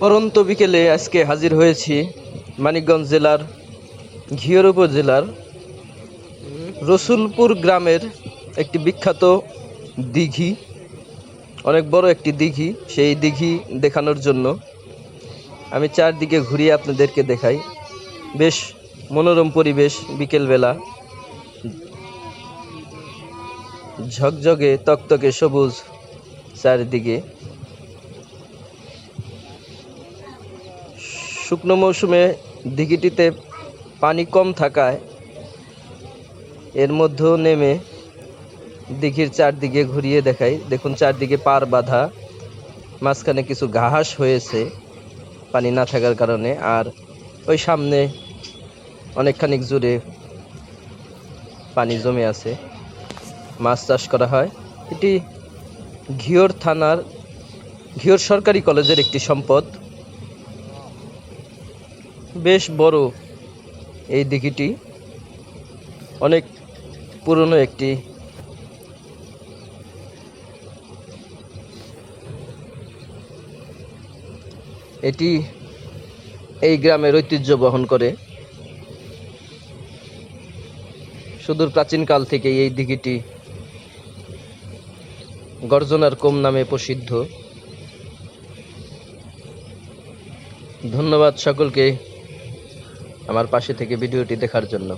পরন্ত বিকেলে আজকে হাজির হয়েছি মানিকগঞ্জ জেলার ঘিওর উপজেলার রসুলপুর গ্রামের একটি বিখ্যাত দিঘি, অনেক বড় একটি দিঘি, সেই দিঘি দেখানোর জন্য আমি চারদিকে ঘুরিয়ে আপনাদেরকে দেখাই। বেশ মনোরম পরিবেশ বিকেলবেলা। ঝকঝকে, তকতকে সবুজ চারিদিকে। শুকনো মৌসুমে দিঘিটিতে পানি কম থাকায় এর মধ্যেও নেমে দিঘির চারদিকে ঘুরিয়ে দেখাই। দেখুন, চারদিকে পার বাঁধা, মাঝখানে কিছু ঘাস হয়েছে পানি না থাকার কারণে। আর ওই সামনে অনেকখানিক জুড়ে পানি জমে আছে, মাছ চাষ করা হয়। এটি ঘিওর থানার, ঘিওর সরকারি কলেজের একটি সম্পদ। বেশ বড় এই দিঘিটি। অনেক পুরনো একটি এটি এই গ্রামের ঐতিহ্য বহন করে। সুদূর প্রাচীনকাল থেকে এই দিঘিটি গর্জনার কোম নামে প্রসিদ্ধ। ধন্যবাদ সকলকে। আমার পাশে থেকে ভিডিওটি দেখার জন্য।